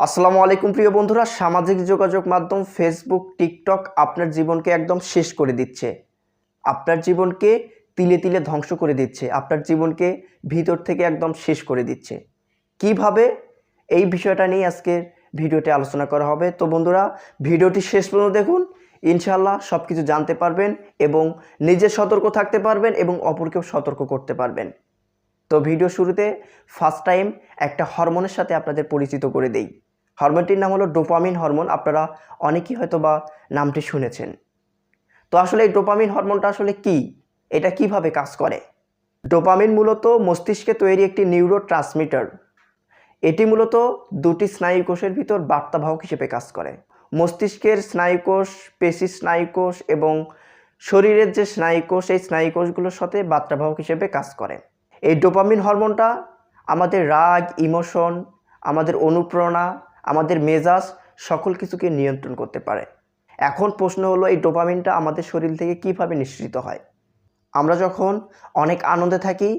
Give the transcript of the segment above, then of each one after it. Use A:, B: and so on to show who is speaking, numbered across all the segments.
A: আসসালামু আলাইকুম প্রিয় বন্ধুরা, সামাজিক যোগাযোগ মাধ্যম ফেসবুক টিকটক আপনার জীবনকে একদম শেষ করে দিচ্ছে। আপনার জীবনকে তিলে তিলে ধ্বংস করে দিচ্ছে। আপনার জীবনকে ভিতর থেকে একদম শেষ করে দিচ্ছে। কীভাবে? এই বিষয়টা নিয়ে আজকের ভিডিওতে আলোচনা করা হবে। তো বন্ধুরা, ভিডিওটি শেষ পর্যন্ত দেখুন। ইনশাল্লাহ সব কিছু জানতে পারবেন এবং নিজে সতর্ক থাকতে পারবেন এবং অপরকেও সতর্ক করতে পারবেন। তো ভিডিও শুরুতে ফার্স্ট টাইম একটা হরমোনের সাথে আপনাদের পরিচিত করে দেই। হরমোনটির নাম হলো ডোপামিন হরমোন। আপনারা অনেকেই হয়তো বা নামটি শুনেছেন। তো আসলে এই ডোপামিন হরমোনটা আসলে কি? এটা কীভাবে কাজ করে? ডোপামিন মূলত মস্তিষ্কে তৈরি একটি নিউরো ট্রান্সমিটার এটি মূলত দুটি স্নায়ু কোষের ভিতর বার্তাবাহক হিসেবে কাজ করে। মস্তিষ্কের স্নায়ুকোষ, পেশি স্নায়ুকোষ এবং শরীরের যে স্নায়ুকোষ, এই স্নায়ুকোষগুলোর সাথে বার্তাবাহক হিসেবে কাজ করে। এই ডোপামিন হরমোনটা আমাদের রাগ, ইমোশন, আমাদের অনুপ্রেরণা আমাদের মেজাজ সকল কিছুকে নিয়ন্ত্রণ করতে পারে। এখন প্রশ্ন হলো, এই ডোপামিনটা আমাদের শরীর থেকে কীভাবে নিঃসৃত হয়? আমরা যখন অনেক আনন্দে থাকি,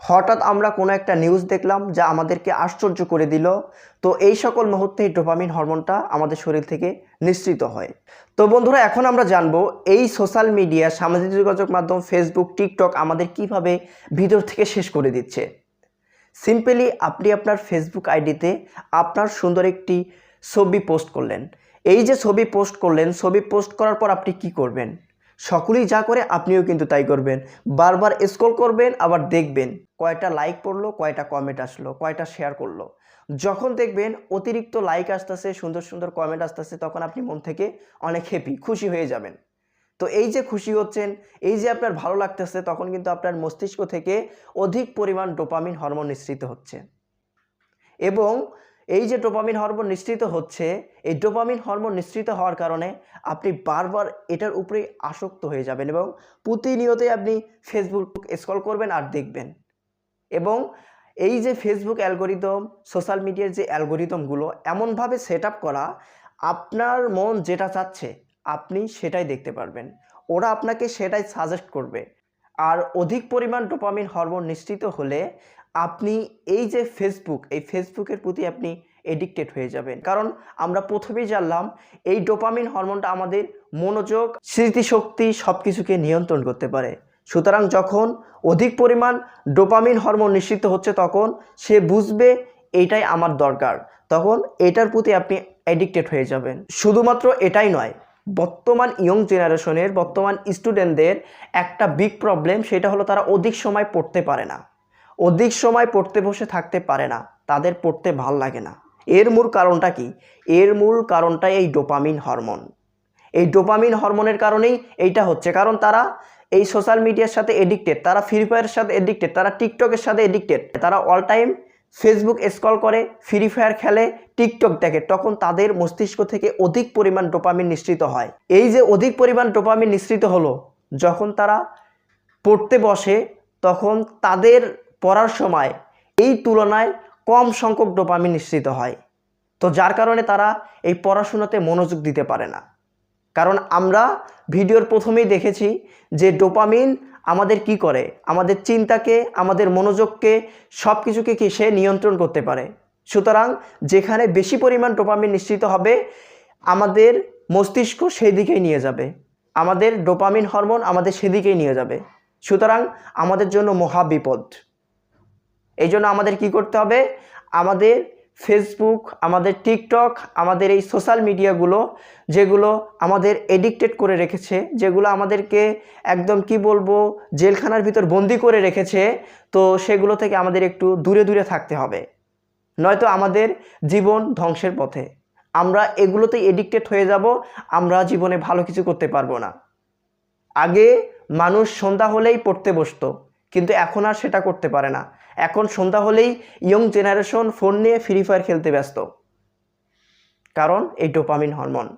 A: হঠাৎ আমরা কোনো একটা নিউজ দেখলাম যা আমাদেরকে আশ্চর্য করে দিল, তো এই সকল মুহূর্তে এই ডোপামিন হরমোনটা আমাদের শরীর থেকে নিঃসৃত হয়। তো বন্ধুরা, এখন আমরা জানব, এই সোশ্যাল মিডিয়া সামাজিক যোগাযোগ মাধ্যম ফেসবুক টিকটক আমাদের কীভাবে ভিতর থেকে শেষ করে দিচ্ছে? সিম্পলি আপনি আপনার ফেসবুক আইডিতে আপনার সুন্দর একটি ছবি পোস্ট করলেন। এই যে ছবি পোস্ট করলেন, ছবি পোস্ট করার পর আপনি কি করবেন? সকলেই যা করে আপনিও কিন্তু তাই করবেন। বারবার স্ক্রল করবেন, আবার দেখবেন। কয়টা লাইক পড়ল, কয়টা কমেন্ট আসলো, কয়টা শেয়ার করল। যখন দেখবেন অতিরিক্ত লাইক আসতেছে, সুন্দর সুন্দর কমেন্ট আসতেছে, তখন আপনি মন থেকে অনেক হ্যাপি খুশি হয়ে যাবেন। তো এই যে খুশি হচ্ছেন, এই যে আপনার ভালো লাগতেছে, তখন কিন্তু আপনার মস্তিষ্ক থেকে অধিক পরিমাণ ডোপামিন হরমোন নিঃসৃত হচ্ছে। এবং এই যে ডোপামিন হরমোন নিঃসৃত হচ্ছে, এই ডোপামিন হরমোন নিঃসৃত হওয়ার কারণে আপনি বারবার এটার উপরেই আসক্ত হয়ে যাবেন এবং প্রতিনিয়তই আপনি ফেসবুক স্ক্রল করবেন আর দেখবেন। এবং এই যে ফেসবুক অ্যালগোরিদম সোশ্যাল মিডিয়ার যে অ্যালগোরিদমগুলো এমনভাবে সেট করা, আপনার মন যেটা চাচ্ছে আপনি সেটাই দেখতে পারবেন। ওরা আপনাকে সেটাই সাজেস্ট করবে। আর অধিক পরিমাণ ডোপামিন হরমোন নিশ্চিত হলে আপনি এই যে ফেসবুক এই ফেসবুকের প্রতি আপনি এডিক্টেড হয়ে যাবেন। কারণ আমরা প্রথমেই জানলাম, এই ডোপামিন হরমোনটা আমাদের মনোযোগ, স্মৃতিশক্তি সব কিছুকে নিয়ন্ত্রণ করতে পারে। সুতরাং যখন অধিক পরিমাণ ডোপামিন হরমোন নিশ্চিত হচ্ছে তখন সে বুঝবে এইটাই আমার দরকার। তখন এটার প্রতি আপনি অ্যাডিক্টেড হয়ে যাবেন। শুধুমাত্র এটাই নয় বর্তমান ইয়ং জেনারেশনের বর্তমান স্টুডেন্টদের একটা বিগ প্রবলেম সেটা হলো তারা অধিক সময় পড়তে পারে না। অধিক সময় পড়তে বসে থাকতে পারে না, তাদের পড়তে ভালো লাগে না। এর মূল কারণটা কি? এর মূল কারণটাই এই ডোপামিন হরমোন এই ডোপামিন হরমোনের কারণেই এইটা হচ্ছে, কারণ তারা এই সোশ্যাল মিডিয়ার সাথে এডিক্টেড তারা ফ্রি ফায়ারের সাথে এডিক্টেড তারা টিকটকের সাথে এডিক্টেড তারা অল টাইম ফেসবুক স্ক্রল করে ফ্রি ফায়ার খেলে টিকটক দেখে, তখন তাদের মস্তিষ্ক থেকে অধিক পরিমাণ ডোপামিন নিঃসৃত হয়। এই যে অধিক পরিমাণ ডোপামিন নিঃসৃত হলো, যখন তারা পড়তে বসে, তখন তাদের পড়ার সময় এই তুলনায় কম সংখ্যক ডোপামিন নিঃসৃত হয়। তো যার কারণে তারা এই পড়াশোনাতে মনোযোগ দিতে পারে না। কারণ আমরা ভিডিওর প্রথমেই দেখেছি যে ডোপামিন আমাদের কি করে? আমাদের চিন্তাকে, আমাদের মনোযোগকে সব কিছুকে কি সে নিয়ন্ত্রণ করতে পারে? সুতরাং যেখানে বেশি পরিমাণ ডোপামিন নিশ্চিত হবে, আমাদের মস্তিষ্ক সেই দিকেই নিয়ে যাবে। আমাদের ডোপামিন হরমোন আমাদের সেদিকেই নিয়ে যাবে। সুতরাং আমাদের জন্য মহা বিপদ। এই জন্য আমাদের কি করতে হবে? আমাদের ফেসবুক আমাদের টিকটক আমাদের এই সোশ্যাল মিডিয়াগুলো যেগুলো আমাদের এডিক্টেড করে রেখেছে, যেগুলো আমাদেরকে একদম কি বলব, জেলখানার ভিতর বন্দি করে রেখেছে, তো সেগুলো থেকে আমাদের একটু দূরে দূরে থাকতে হবে। নয়তো আমাদের জীবন ধ্বংসের পথে। আমরা এগুলোতেই এডিক্টেড হয়ে যাব, আমরা জীবনে ভালো কিছু করতে পারব না। আগে মানুষ সন্ধ্যা হলেই পড়তে বসতো, কিন্তু এখন আর সেটা করতে পারে না। এখন সন্ধ্যা হলেই ইয়ং জেনারেশন ফোন নিয়ে ফ্রি ফায়ার খেলতে ব্যস্ত। কারণ এই ডোপামিন হরমোন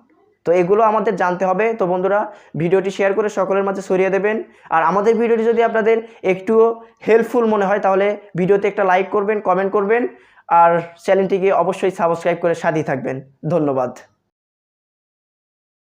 A: তো এগুলো আমাদের জানতে হবে। তো বন্ধুরা, ভিডিওটি শেয়ার করে সকলের মাঝে সরিয়ে দেবেন। আর আমাদের ভিডিওটি যদি আপনাদের একটুও হেল্পফুল মনে হয়, তাহলে ভিডিওতে একটা লাইক করবেন কমেন্ট করবেন। আর চ্যানেলটিকে অবশ্যই সাবস্ক্রাইব করে সাথেই থাকবেন। ধন্যবাদ।